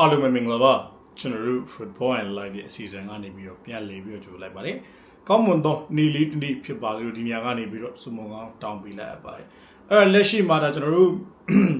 အားလုံးပဲမင်္ဂလာပါကျွန်တော်တို့ Football and Live ရဲ့အစီအစဉ်ကနေပြီးတော့ပြန်လည်ပြီးတော့ကြိုလိုက်ပါတယ်။ကောင်းမွန်သောနေလေးတစ်နေ့ဖြစ်ပါစေလို့ဒီညကနေပြီးတော့စုမုံကောင်းတောင်းပေးလိုက်ရပါတယ်။အဲ့တော့လက်ရှိမှာဒါကျွန်တော်တို့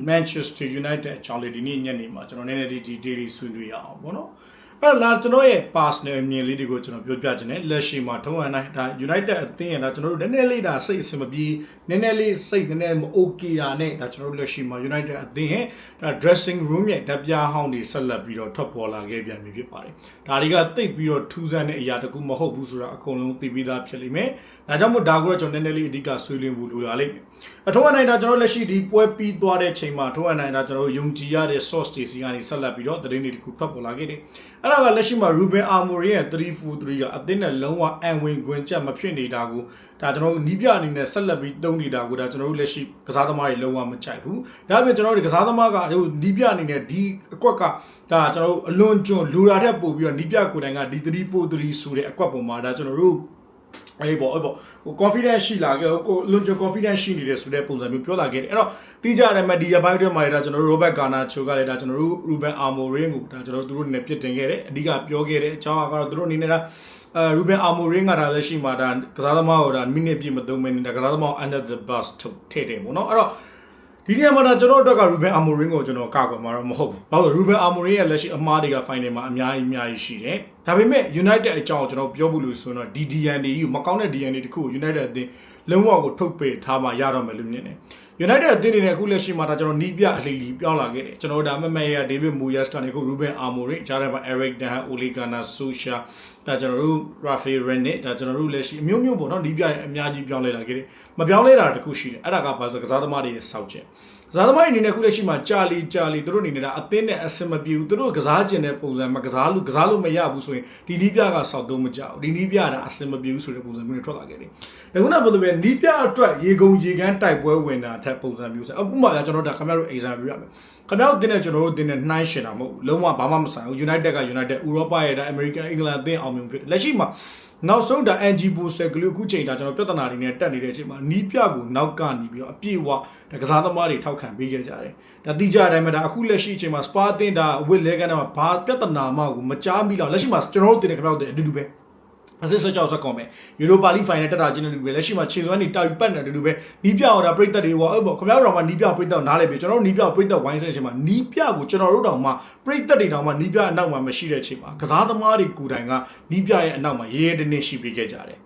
Manchester United အကြောင်းလေးဒီနေ့ညနေမှာကျွန်တော်နည်းနည်းဒီ daily ဆွေးနွေးရအောင်ပေါ့နော်။ အဲ့တော့လာကျွန်တော်ရဲ့ personal အမြင်လေးတွေကိုကျွန်တော်ပြောပြခြင်းနဲ့လက်ရှိမှာထုံးဟန်တိုင်းဒါ United အသင်းရတာကျွန်တော်တို့နည်းနည်းလေးဒါစိတ်အဆင်မပြေနည်းနည်းလေးစိတ်နည်းနည်းမ okay တာနဲ့ဒါကျွန်တော်တို့လက်ရှိမှာ United အသင်းရဲ့ဒါ dressing room ရဲ့ဓာတ်ပြားဟောင်းတွေဆက်လက်ပြီးတော့ထွက်ပေါ်လာခဲ့ပြန်ပြီဖြစ်ပါတယ်။ဒါတွေကတိတ်ပြီးတော့ထူးဆန်းတဲ့အရာတကူမဟုတ်ဘူးဆိုတာအကုန်လုံးသိပြီးသားဖြစ်လိမ့်မယ်။ဒါကြောင့်မို့ဒါကိုတော့ကျွန်တော်နည်းနည်းလေးအဓိကဆွေးနွေးဖို့လိုလာလိမ့်မယ်။အထုံးအနိုင်ဒါကျွန်တော်လက်ရှိဒီပွဲပြီးသွားတဲ့ချိန်မှာထုံးအနိုင်ဒါကျွန်တော်ယုံကြည်ရတဲ့ source တွေစီကနေဆက်လက်ပြီးတော့သတင်းတွေတကူထွက်ပေါ်လာခဲ့တယ်။အဲ့ဒါကလက်ရှိမှာ Ruben Amorim ရဲ့343ကအသင်းနဲ့လုံးဝအန်ဝင်ခွင်ချက်မဖြစ်နေတာကိုဒါကျွန်တော်တို့နီးပြအနေနဲ့ဆက်လက်ပြီးတုံးနေတာကိုဒါကျွန်တော်တို့လက်ရှိကစားသမားတွေလုံးဝမကြိုက်ဘူး။ဒါအပြင်ကျွန်တော်တို့ကစားသမားကဟိုနီးပြအနေနဲ့ဒီအကွက်ကဒါကျွန်တော်တို့အလွန်ကျွံလူရာထက်ပို့ပြီးတော့နီးပြကိုယ်တိုင်ကဒီ343ဆိုတဲ့အကွက်ပုံမှာဒါကျွန်တော်တို့ အေးပေါ့အေးပေါ့ဟို confidence ရှိလာခဲ့ကိုလွန်ကျွံ confidence ရှိနေတဲ့ဆိုတဲ့ပုံစံမျိုးပြောလာခဲ့တယ်အဲ့တော့တီးကြတယ်မဲ့ဒီရပိုင်းတွေမှာဒါကျွန်တော်တို့ Robert Garnacho ကလည်းဒါကျွန်တော်တို့ Ruben Amorim ကိုဒါကျွန်တော်တို့သူတို့နဲ့ပြစ်တင်ခဲ့တယ်အဓိကပြောခဲ့တဲ့အကြောင်းကတော့သူတို့အနေနဲ့ဒါအဲ Ruben Amorim ကဒါလည်းရှိမှဒါကစားသမားကိုဒါမိနစ်ပြည့်မသုံးမိနစ်ဒါကစားသမား under the bus ထုတ်ထည့်တယ်ပေါ့နော်အဲ့တော့ ဒီနေရာမှာဒါကျွန်တော်တို့အတွက်က Ruben Amorim ကိုကျွန်တော်ကောက်ကွယ်မှာတော့မဟုတ်ဘူး။ဘာလို့ Ruben Amorim ရဲ့လက်ရှိအမားတွေက final မှာအများကြီးအများကြီးရှိတယ်။ဒါပေမဲ့ United အကြောင်းကိုကျွန်တော်ပြောဖို့လို့ဆိုတော့ဒီ DNA ကိုမကောင်းတဲ့ DNA တခုကို United အသင်းလုံးဝကိုထုတ်ပယ်ထားမှရတော့မယ်လို့မြင်တယ်။ United အသင်းတွေနဲ့အခုလက်ရှိမှာဒါကျွန်တော်နီးပြအလှီလီပြောင်းလာခဲ့တယ်။ကျွန်တော်ဒါမမရ David Moyes ကနေအခု Ruben Amorim ကြားထဲမှာ Eric Ten Hag, Ole Gunnar Solskjaer ဒါကျွန်တော်တို့ Rafael Ranić ဒါကျွန်တော်တို့လက်ရှိအမျိုးမျိုးပေါ့နော်နီးပြအများကြီးပြောင်းလဲလာခဲ့တယ်။မပြောင်းလဲတာတခုရှိတယ်။အဲ့ဒါကဘာဆိုကစားသမားတွေရဲ့စောက်ချက်။က စားသမားတွေအနေနဲ့ခုလက်ရှိမှာကြာလီကြာလီသူတို့အနေနဲ့ဒါအသင်းနဲ့အဆင်မပြေဘူးသူတို့ကစားကျင်တဲ့ပုံစံမှာကစားလို့ကစားလို့မရဘူးဆိုရင်ဒီနီးပြကစောက်သုံးမကြဘူးဒီနီးပြတာအဆင်မပြေဘူးဆိုတဲ့ပုံစံမျိုးနဲ့ထွက်လာခဲ့တယ်။ဒါခုနကဘယ်လိုပဲနီးပြအတွက်ရေကုန်ရေကန်းတိုက်ပွဲဝင်တာထက်ပုံစံမျိုးဆိုအခုမှကျွန်တော်တို့ဒါခင်ဗျားတို့ exam ပြရမယ်။ ခင်ဗျားတို့တင်းနဲ့ကျွန်တော်တို့တင်းနဲ့နှိုင်းရှင်တာမဟုတ်ဘူးလုံးဝဘာမှမဆိုင်ဘူး United က United ဥရောပရဲ့ဒါ American England အသင်းအောင်မြင်ဖြစ်တယ်လက်ရှိမှာနောက်ဆုံးဒါ NG booster ကလေးအခုချိန်ဒါကျွန်တော်ပြဿနာတွေနဲ့တက်နေတဲ့အချိန်မှာနီးပြကိုနောက်ကနေပြီးတော့အပြည့်အဝဒါကစားသမားတွေထောက်ခံပေးခဲ့ကြတယ်။ဒါတိကျတဲ့အတိုင်းပဲဒါအခုလက်ရှိအချိန်မှာ Spa အသင်းဒါဝစ်လဲကန်တော့ဘာပြဿနာမှကိုမကြားမိတော့လက်ရှိမှာကျွန်တော်တို့တင်နေခင်ဗျားတို့အတူတူပဲ အစစ်စကြောက်ဆက်ကောင်ပဲယူရိုပါလိဖိုင်နယ်တက်တာချင်းတူပဲလက်ရှိမှာခြေစွမ်းတွေတိုက်ပတ်နေတူပဲနီးပြအောင်ဒါပြိသက်တွေဟောအဲ့ပေါ့ခင်ဗျားတို့တော့မှနီးပြပြိသက်နားလဲပြီကျွန်တော်တို့နီးပြပြိသက်ဝိုင်းတဲ့အချိန်မှာနီးပြကိုကျွန်တော်တို့တောင်မှပြိသက်တွေတောင်မှနီးပြအနောက်မှာမရှိတဲ့အချိန်မှာကစားသမားတွေကိုယ်တိုင်ကနီးပြရဲ့အနောက်မှာရဲရဲတင်းတင်းရှိပေးခဲ့ကြတယ်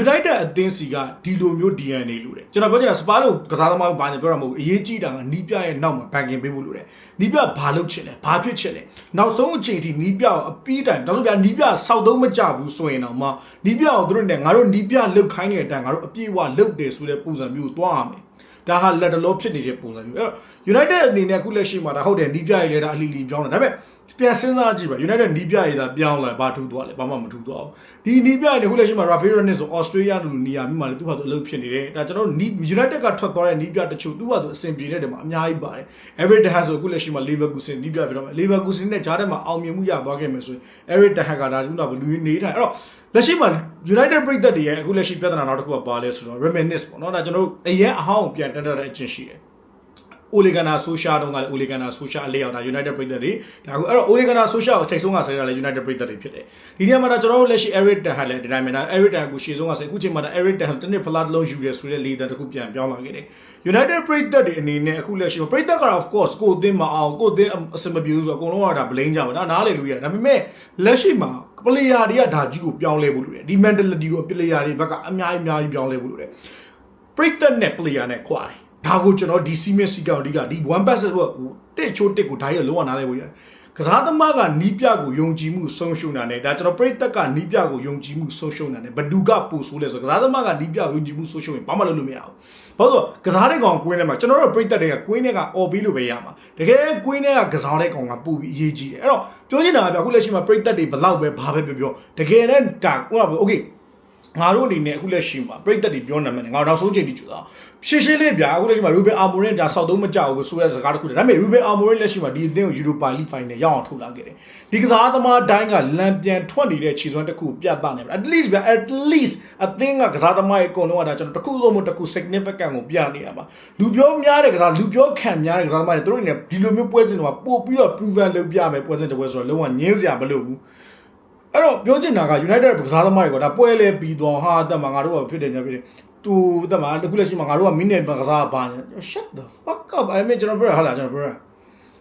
United အသင်းစီကဒီလိုမျိုး DNA လို့တယ်ကျွန်တော်ပြောချင်တာစပါးလို့ကစားသမားဘာညာပြောတာမဟုတ်ဘူးအရေးကြီးတာကနီးပြရဲ့နောက်မှာဘန်ကင်ပေးဖို့လို့တယ်နီးပြဘာလုပ်ချင်လဲဘာဖြစ်ချင်လဲနောက်ဆုံးအချိန်ထိနီးပြကိုအပီးတိုင်နောက်ဆုံးပြနီးပြစောက်သုံးမကြဘူးဆိုရင်တော့မှနီးပြကိုတို့နဲ့ငါတို့နီးပြလုတ်ခိုင်းတဲ့အတိုင်းငါတို့အပြည့်အဝလုတ်တယ်ဆိုတဲ့ပုံစံမျိုးကိုသွားရမယ် ဒါဟာလက်တလောဖြစ်နေတဲ့ပုံစံမျိုးအဲ့တော့ United အနေနဲ့အခုလက်ရှိမှာဒါဟုတ်တယ်နီးပြရေးလဲဒါအလီလီပြောင်းတယ်ဒါပေမဲ့ပြန်စဉ်းစားကြည့်ပါ United နီးပြရေးသာပြောင်းလာဘာထူးသွားလဲဘာမှမထူးသွားဘူးဒီနီးပြရေးအခုလက်ရှိမှာ Rafael Ranić ဆို Australia လူနေရာမြို့မှာလည်းသူ့ဘာသူအလုပ်ဖြစ်နေတယ်ဒါကျွန်တော်တို့ United ကထွက်သွားတဲ့နီးပြတချို့သူ့ဘာသူအဆင်ပြေတဲ့တယ်မှာအများကြီးပါတယ် Eric Ten Hag ဆိုအခုလက်ရှိမှာ Leverkusen နီးပြပြတော့မယ် Leverkusen နဲ့ဂျားထဲမှာအောင်မြင်မှုရသွားခဲ့မယ်ဆိုရင် Eric Ten Hag ကဒါကလူနေထိုင်အဲ့တော့လက်ရှိမှာ United ပြည်သက်တွေရဲ့အခုလက်ရှိပြဿနာနောက်တစ်ခုကပါလဲဆိုတော့ reminisce ပေါ့နော်ဒါကျွန်တော်တို့အရင်အဟောင်းပြန်တက်တဲ့အချင်းရှိတယ်အိုလီဂနာဆိုရှာတုန်းကလည်းအိုလီဂနာဆိုရှာအလေးရောက်တာ United ပြည်သက်တွေဒါအခုအဲ့တော့အိုလီဂနာဆိုရှာကိုထိတ်ဆုံးကဆက်ရတာလည်း United ပြည်သက်တွေဖြစ်တယ်ဒီနေရာမှာတော့ကျွန်တော်တို့လက်ရှိ Eric Ten Hag လည်းဒီတိုင်းမှာ Eric Ten Hag ကိုရှေ့ဆုံးကဆက်အခုချိန်မှာတော့ Eric Ten Hag တနည်းဖလားလုံးယူရဲဆိုတဲ့ leader တခုပြန်ပြောင်းလာခဲ့တယ် United ပြည်သက်တွေအနေနဲ့အခုလက်ရှိပြည်သက်ကတော့ of course ကိုအသင်းမအောင်ကိုအသင်းအစမပြေဘူးဆိုတော့အကုန်လုံးကဒါ blame ကြပါဒါနားလေလို့ရဒါပေမဲ့လက်ရှိမှာ player တွေကဒါကြီးကိုပြောင်းလဲဖို့လိုတယ်ဒီ mentality ကို player တွေဘက်ကအများကြီးအများကြီးပြောင်းလဲဖို့လိုတယ်ပရိသတ်နဲ့ player နဲ့ခွာတယ်ဒါကိုကျွန်တော်ဒီ Siemens စီကောင်ဒီကဒီ one pass ဆိုတော့တစ်ချိုးတစ်ကိုဒါရလုံးဝနားလဲဖို့ရတယ် ကစားသမားကနီးပြကိုယုံကြည်မှုဆုံးရှုံးတာနဲ့ဒါကျွန်တော်ပရိသတ်ကနီးပြကိုယုံကြည်မှုဆုံးရှုံးတာနဲ့ဘဒူကပို့ဆိုးလဲဆိုကစားသမားကနီးပြကိုယုံကြည်မှုဆုံးရှုံးရင်ဘာမှလုပ်လို့မရဘူးဘာလို့ကစားတဲ့ကောင်ကွင်းထဲမှာကျွန်တော်တို့ပရိသတ်တွေကကွင်းထဲကអော်ပြီးလို့ပဲရမှာတကယ်ကွင်းထဲကကစားတဲ့ကောင်ကပို့ပြီးအရေးကြီးတယ်အဲ့တော့ပြောချင်တာကဗျအခုလက်ရှိမှာပရိသတ်တွေဘလောက်ပဲဘာပဲပြောပြောတကယ်နဲ့ဒါဟိုကโอเค ငါတို့အနေနဲ့အခုလက်ရှိမှာပြိသက်တွေပြောနေမယ်ငါတို့နောက်ဆုံးချိန်ထိကြိုးစားရှင်းရှင်းလေးဗျာအခုလက်ရှိမှာ Ruben Amorim ဒါဆောက်သုံးမကြောက်ဘူးဆိုတဲ့စကားတစ်ခုတည်းဒါပေမဲ့ Ruben Amorim လက်ရှိမှာဒီအသင်းကို Europa League Final ရောက်အောင်ထုတ်လာခဲ့တယ်ဒီကစားသမားတိုင်းကလမ်းပြန်ထွက်နေတဲ့ခြေစွမ်းတစ်ခုပြတ်သားနေတယ် at least ဗျာ at least အသင်းကကစားသမားရဲ့အကုန်လုံးကဒါကျွန်တော်တစ်ခုလုံးမတစ်ခု significant ကိုပြနေရမှာလူပြောများတဲ့ကစားလူပြောခံများတဲ့ကစားသမားတွေတို့တွေနဲ့ဒီလိုမျိုးပွဲစဉ်တွေမှာပို့ပြီးတော့ proven လုပ်ပြမယ်ပွဲစဉ်တစ်ပွဲဆိုတော့လုံးဝငင်းစရာမလိုဘူး အဲ့တော့ပြောချင်တာက United ကစားသမားတွေကဒါပွဲလဲပြီးတော့ဟာတက်မှာငါတို့ကဖြစ်တယ်ညာဖြစ်တယ်သူတက်မှာတခုလက်ရှိမှာငါတို့က minute ကစားပါနေ shut the fuck up I mean ကျွန်တော်ပြောဟာလားကျွန်တော်ပြော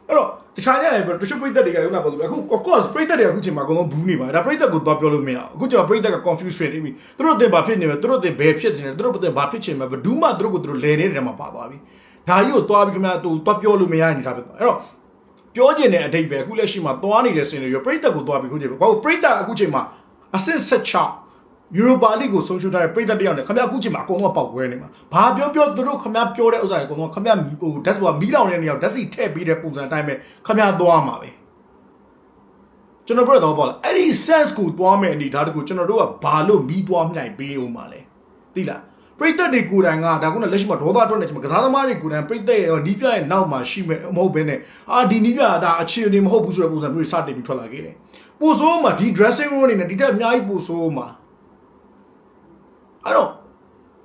အဲ့တော့တခြားကြရတယ်တချို့ပြိသက်တွေကရုံးတာပေါ့လို့အခု of course ပြိသက်တွေကအခုချိန်မှာအကုန်လုံးဘူးနေပါဒါပြိသက်ကိုသွားပြောလို့မရဘူးအခုကျွန်တော်ပြိသက်က confuse ဖြစ်နေပြီသူတို့တင်ဘာဖြစ်နေလဲသူတို့တင်ဘယ်ဖြစ်နေလဲသူတို့တင်ဘာဖြစ်ချင်လဲဘယ်ဒူးမှသူတို့ကိုသူတို့လဲနေတဲ့ထဲမှာပါသွားပြီဒါကြီးကိုသွားပြီးခင်ဗျာသူသွားပြောလို့မရနေတာဖြစ်သွားအဲ့တော့ ပြောကျင်တဲ့အတိတ်ပဲအခုလက်ရှိမှာသွားနေတဲ့စင်တွေရပြိတက်ကိုသွားပြီးခုချိန်ပဲဘာလို့ပြိတက်အခုချိန်မှာအဆင့်16ယူရိုပါလိကိုဆုံးရှုံးထားတဲ့ပြိတက်တယောက်နဲ့ခမရအခုချိန်မှာအကုန်လုံးပေါက်ကွဲနေမှာဘာပြောပြောသူတို့ခမရပြောတဲ့ဥစ္စာတွေအကုန်လုံးခမရဟိုဓာတ်ဆိုမီးလောင်တဲ့နေရာဓာတ်စီထည့်ပြီးတဲ့ပုံစံအတိုင်းပဲခမရသွားမှာပဲကျွန်တော်ပြောတော့ပေါ့လားအဲ့ဒီ sense ကိုသွားမယ်အနေဒါတကူကျွန်တော်တို့ကဘာလို့မီးသွားမြိုင်ပေးအောင်မှာလဲသိလား ပရိသတ်တွေကိုယ်တိုင်ကဒါကုန်းလက်ရှိမှာဒေါသအတွက်နေချိန်မှာကစားသမားတွေကိုယ်တိုင်ပရိသတ်ရဲ့နီးပြရဲ့နောက်မှာရှိမဲ့မဟုတ်ဘဲနဲ့အာဒီနီးပြဒါအခြေအနေမဟုတ်ဘူးဆိုတဲ့ပုံစံမျိုးတွေစတင်ပြီးထွက်လာခဲ့တယ်။ပိုဆိုးမှာဒီ dressing room အနေနဲ့ဒီတက်အများကြီးပိုဆိုးမှာအဲ့တော့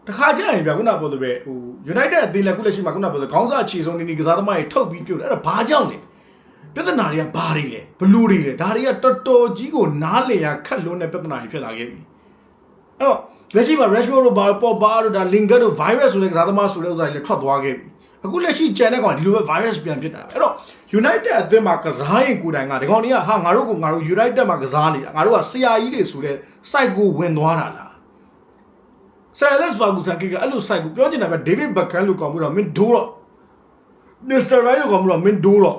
တခါကျရင်ဗျခုနပြောလို့ပဲဟို United အသင်းလည်းခုလက်ရှိမှာခုနပြောလို့ခေါင်းစားအခြေဆုံးနေနေကစားသမားတွေထုတ်ပြီးပြုတ်တယ်အဲ့ဒါဘာကြောင့်လဲပြဿနာတွေကဘာတွေလဲဘလို့တွေလဲဒါတွေကတော်တော်ကြီးကိုနားလည်ရခက်လွန်းတဲ့ပြဿနာတွေဖြစ်လာခဲ့ပြီအဲ့တော့ လက်ရှိမှာ Rashford တို့ဘာပေါ်ပါတို့ဒါ Lingard တို့ virus ဆိုတဲ့ကစားသမားဆိုတဲ့ဥစ္စာတွေလည်းထွက်သွားခဲ့ပြီအခုလက်ရှိကြံတဲ့ကောင်ဒီလိုပဲ virus ပြန်ဖြစ်တာအဲ့တော့ United အသင်းမှာကစားရင်ကိုယ်တိုင်ကဒီကောင်တွေကဟာငါတို့ကငါတို့ United မှာကစားနေတာငါတို့ကဆရာကြီးတွေဆိုတဲ့ site ကိုဝင်သွားတာလားဆယ်လက်စ်ဖာဂူဆန်ကအဲ့လို site ကိုပြောချင်တာပဲ David Beckham လို့ကောင်းပြီးတော့မင်းဒိုးတော့ Mr. Right လို့ကောင်းပြီးတော့မင်းဒိုးတော့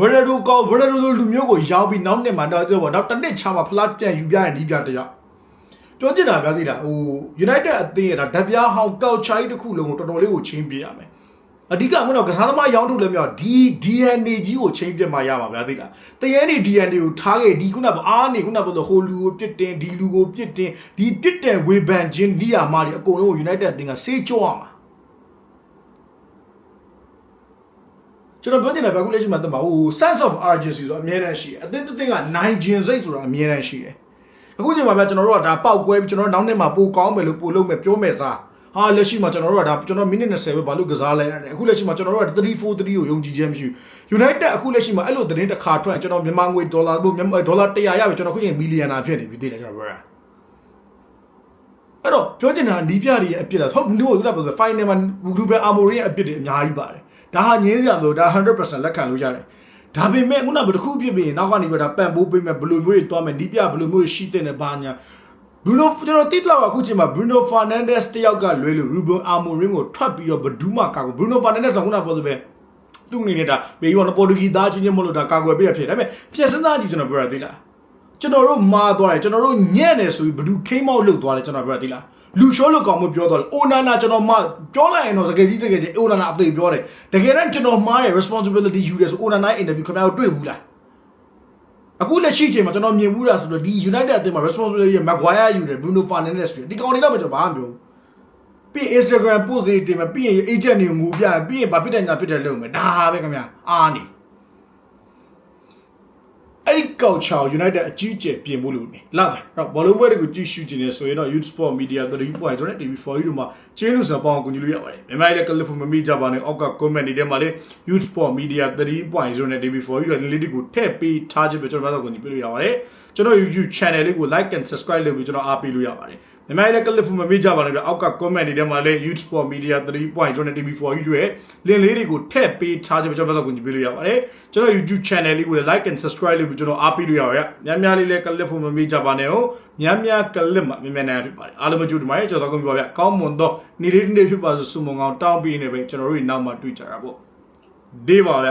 ဝရဒိုကောဝရဒိုလိုလူမျိုးကိုရောက်ပြီးနောက်နှစ်မှာတော့တော့နောက်တစ်နှစ်ချမှာဖလားပြန်ယူပြရင်ဒီပြတယောက် ပြောချင်တာဗျာသိလားဟို United အသင်းရတာဓပြားဟောင်းကောက်ချိုင်းတစ်ခုလုံးကိုတော်တော်လေးကိုချင်းပြရမယ်အဓိကကတော့ကစားသမားရောင်းထုတ်လည်းမရဒီ DNA ကြီးကိုချင်းပြတ်မှရမှာဗျာသိလားတရန်ဒီ DNA ကိုထားခဲ့ဒီခုနကအားနေခုနကဟိုလူကိုပြစ်တင်ဒီလူကိုပြစ်တင်ဒီပြစ်တင်ဝေဖန်ခြင်းနေရာမှာဒီအကုန်လုံးကို United အသင်းကစေးကြောရမှာကျွန်တော်ပြောချင်တာဗျာခုလက်ရှိမှာတမဟို sense of urgency ဆိုအများတန်းရှိတယ်အသင်းတစ်သင်းကနိုင်ခြင်းစိတ်ဆိုတာအများတန်းရှိတယ် အခုချိန်မှာဗျာကျွန်တော်တို့ကဒါပောက်ကွဲပြီးကျွန်တော်နောက်နေ့မှာပိုကောင်းမယ်လို့ပိုလုပ်မယ်ပြောမယ်စားဟာလက်ရှိမှာကျွန်တော်တို့ကဒါကျွန်တော်မိနစ်20ပဲဘာလို့ကစားလဲအခုလက်ရှိမှာကျွန်တော်တို့က343ကိုယုံကြည်ခြင်းမရှိဘူး United အခုလက်ရှိမှာအဲ့လိုသတင်းတစ်ခါထွက်ကျွန်တော်မြန်မာငွေဒေါ်လာဘို့မြန်မာဒေါ်လာ100ရပြီကျွန်တော်ခုချိန်မီလီယံနာဖြစ်နေပြီသိတယ်ကျွန်တော်ပြောတာအဲ့တော့ပြောချင်တာနီးပြတွေရဲ့အပြစ်လားဟုတ်ဒီလိုကပြောဆို final မှာရူဘန်အာမိုရီရဲ့အပြစ်တွေအများကြီးပါတယ်ဒါဟာငင်းစရာမလိုဒါ100%လက်ခံလို့ရတယ် ဒါပေမဲ့ခုနကတခုပြစ်ပြီးနောက်ကနေပြတာပန်ပိုးပေးမယ်ဘယ်လိုမျိုးတွေတွားမယ်နီးပြဘယ်လိုမျိုးရှိတဲ့နဲ့ဘာညာဘရူနိုကျွန်တော်တိတ်လောက်အခုချိန်မှာဘရူနိုဖာနန်ဒက်စ်တယောက်ကလွဲလို့ရူဘန်အာမိုရင်ကိုထွက်ပြီးတော့ဘဒူးမာကာကိုဘရူနိုဖာနန်ဒက်စ်ကခုနကပြောဆိုပဲသူ့အနေနဲ့ဒါဘေးဘောနော်ပေါ်တူဂီသားချင်းချင်းမလို့ဒါကာကွယ်ပြရဖြစ်ဒါပေမဲ့ပြန်စမ်းစားကြည့်ကျွန်တော်ပြောရသေးလားကျွန်တော်တို့မာသွားတယ်ကျွန်တော်တို့ညံ့တယ်ဆိုပြီးဘဒူးခိမောက်လုတ်သွားတယ်ကျွန်တော်ပြောရသေးလား လူရှိုးလို့ကောင်မပြောတော့အိုနာနာကျွန်တော်မပြောလိုက်ရင်တော့စကယ်ကြီးစကယ်ကြီးအိုနာနာအသေးပြောတယ်တကယ်တမ်းကျွန်တော်မှားရဲ့ responsibility ယူတယ်ဆိုအိုနာနာ interview ခင်ဗျားတို့တွေ့ဘူးလားအခုလက်ရှိချိန်မှာကျွန်တော်မြင်ဘူးလားဆိုတော့ဒီ United အသင်းမှာ responsibility ရဲ့ Maguire ယူတယ် Bruno Fernandes ယူတယ်ဒီကောင်တွေတော့ကျွန်တော်ဘာမှမပြောဘူးပြီး Instagram post တွေတင်မယ်ပြီးရင် agent တွေကိုငိုပြပြီးရင်ဘာဖြစ်တယ်ညာဖြစ်တယ်လုပ်မယ်ဒါပဲခင်ဗျာအားနေ အဲ့ဒီ culture United အကြီးအကျယ်ပြင်ဖို့လို့နေလာမယ်အဲ့တော့ဘောလုံးပွဲတွေကိုကြည့်ရှုကြည့်နေဆိုရင်တော့ Youth Sport Media 3.0နဲ့ TV4 တို့မှာကျေးဇူးဆံပေါင်းကူညီလို့ရပါတယ်မြန်မာပြည်ကလစ်ဖို့မမိကြပါနဲ့အောက်က comment တွေထဲမှာလည်း Youth Sport Media 3.0နဲ့ TV4 တို့လေးတွေကိုထည့်ပေးထားခြင်းပဲကျွန်တော်တို့ကူညီပေးလို့ရပါတယ်ကျွန်တော် YouTube channel လေးကို like and subscribe လုပ်ပြီးကျွန်တော်အားပေးလို့ရပါတယ် မြန်မာပြည်ကလစ်ဖို့မမိကြပါနဲ့ပြအောက်က comment တွေထဲမှာလည်း Youth Sport Media 3.0နဲ့ TV4 တို့ရဲ့ link လေးတွေကိုထည့်ပေးထားခြင်းပဲကျွန်တော်တို့ကူညီပေးလို့ရပါတယ်ကျွန်တော် YouTube channel လေးကိုလည်း like and subscribe လုပ်ပြီးကျွန်တော်အားပေးလို့ရပါတယ်များများလေးလည်းကလစ်ဖို့မမိကြပါနဲ့ဟုတ်များများကလစ်မှာမြန်မြန်နိုင်ဖြစ်ပါတယ်အားလုံးမကြိုဒီမှာကျွန်တော်တို့ကုန်ပြပါဗျကောင်းမွန်တော့နေ့လေးနေ့ဖြစ်ပါဆိုစုမုံကောင်တောင်းပြီးနေပဲကျွန်တော်တို့နောက်မှတွေ့ကြတာပေါ့ဒေးပါဗျ